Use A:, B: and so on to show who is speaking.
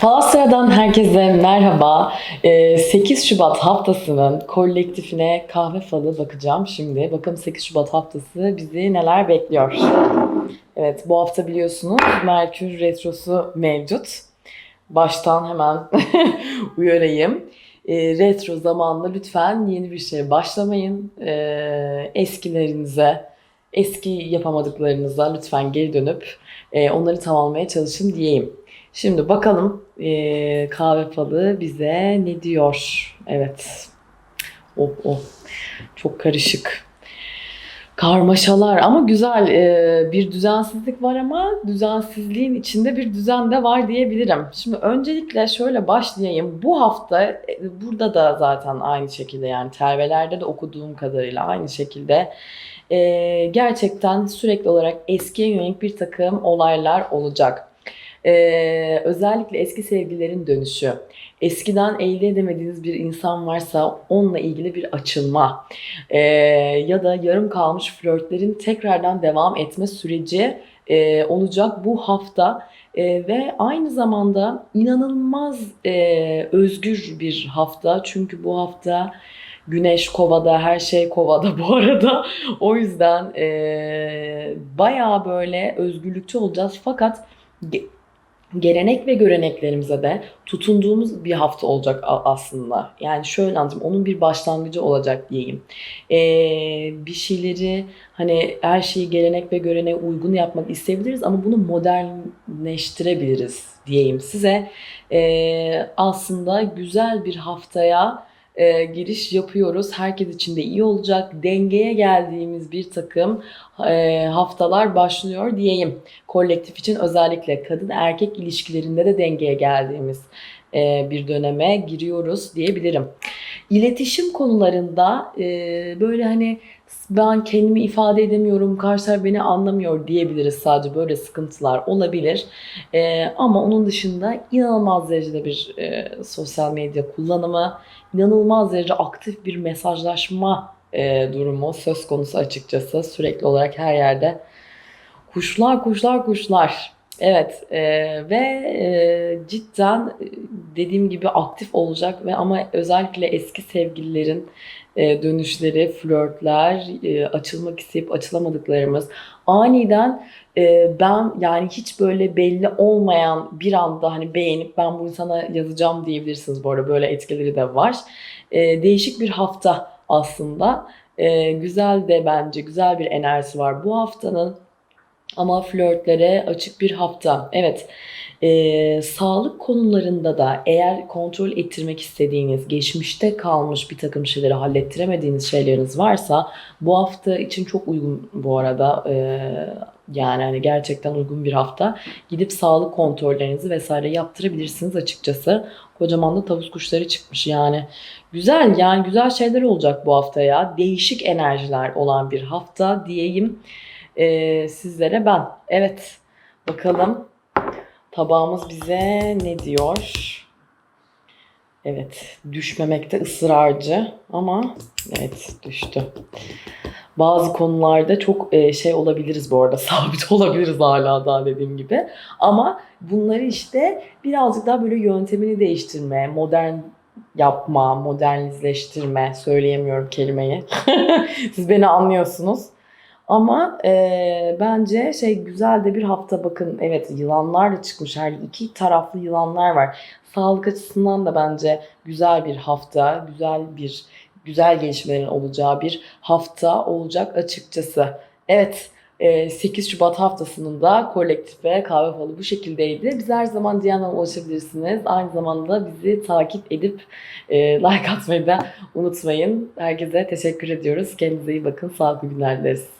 A: Falasya'dan herkese merhaba. Ee, 8 Şubat haftasının kolektifine kahve falı bakacağım şimdi. Bakalım 8 Şubat haftası bizi neler bekliyor. Evet bu hafta biliyorsunuz Merkür Retrosu mevcut. Baştan hemen uyarayım. Ee, retro zamanında lütfen yeni bir şeye başlamayın. Ee, eskilerinize, eski yapamadıklarınıza lütfen geri dönüp e, onları tamamlamaya çalışın diyeyim. Şimdi bakalım eee, kahve falı bize ne diyor? Evet. Oh oh. Çok karışık. Karmaşalar ama güzel eee, bir düzensizlik var ama düzensizliğin içinde bir düzen de var diyebilirim. Şimdi öncelikle şöyle başlayayım. Bu hafta e, burada da zaten aynı şekilde yani tervelerde de okuduğum kadarıyla aynı şekilde eee, gerçekten sürekli olarak eskiye yönelik bir takım olaylar olacak. Ee, özellikle eski sevgililerin dönüşü. Eskiden elde edemediğiniz bir insan varsa onunla ilgili bir açılma Ee, ya da yarım kalmış flörtlerin tekrardan devam etme süreci e, olacak bu hafta Ee, ve aynı zamanda inanılmaz e, özgür bir hafta çünkü bu hafta Güneş kovada, her şey kovada bu arada. O yüzden e, bayağı böyle özgürlükçü olacağız fakat gelenek ve göreneklerimize de tutunduğumuz bir hafta olacak aslında. Yani şöyle anlatayım, onun bir başlangıcı olacak diyeyim. Ee, bir şeyleri hani her şeyi gelenek ve göreneğe uygun yapmak isteyebiliriz ama bunu modernleştirebiliriz diyeyim size. Ee, aslında güzel bir haftaya e, giriş yapıyoruz. Herkes için de iyi olacak. Dengeye geldiğimiz bir takım e, haftalar başlıyor diyeyim kolektif için özellikle kadın erkek ilişkilerinde de dengeye geldiğimiz e, bir döneme giriyoruz diyebilirim. İletişim konularında e, böyle hani ben kendimi ifade edemiyorum, karşı taraf beni anlamıyor diyebiliriz sadece böyle sıkıntılar olabilir. E, ama onun dışında inanılmaz derecede bir e, sosyal medya kullanımı, inanılmaz derece aktif bir mesajlaşma e, durumu söz konusu açıkçası sürekli olarak her yerde Kuşlar, kuşlar, kuşlar. Evet e, ve e, cidden e, dediğim gibi aktif olacak ve ama özellikle eski sevgililerin e, dönüşleri, flörtler, e, açılmak isteyip açılamadıklarımız aniden e, ben yani hiç böyle belli olmayan bir anda hani beğenip ben bu insana yazacağım diyebilirsiniz bu arada böyle etkileri de var. E, değişik bir hafta aslında. E, güzel de bence güzel bir enerjisi var bu haftanın. Ama flörtlere açık bir hafta. Evet. Ee, sağlık konularında da eğer kontrol ettirmek istediğiniz, geçmişte kalmış bir takım şeyleri hallettiremediğiniz şeyleriniz varsa bu hafta için çok uygun bu arada. Ee, yani hani gerçekten uygun bir hafta. Gidip sağlık kontrollerinizi vesaire yaptırabilirsiniz açıkçası. Kocaman da tavus kuşları çıkmış yani. Güzel yani güzel şeyler olacak bu hafta ya. Değişik enerjiler olan bir hafta diyeyim e, sizlere ben. Evet bakalım tabağımız bize ne diyor? Evet düşmemekte ısrarcı ama evet düştü. Bazı konularda çok e, şey olabiliriz bu arada sabit olabiliriz hala daha dediğim gibi. Ama bunları işte birazcık daha böyle yöntemini değiştirme, modern yapma, modernizleştirme söyleyemiyorum kelimeyi. Siz beni anlıyorsunuz. Ama e, bence şey güzel de bir hafta bakın evet yılanlar da çıkmış her iki taraflı yılanlar var. Sağlık açısından da bence güzel bir hafta, güzel bir güzel gelişmelerin olacağı bir hafta olacak açıkçası. Evet. e, 8 Şubat haftasının da kolektif ve kahve falı bu şekildeydi. Biz her zaman Diyana'dan ulaşabilirsiniz. Aynı zamanda bizi takip edip like atmayı da unutmayın. Herkese teşekkür ediyoruz. Kendinize iyi bakın. Sağlıklı günler dileriz.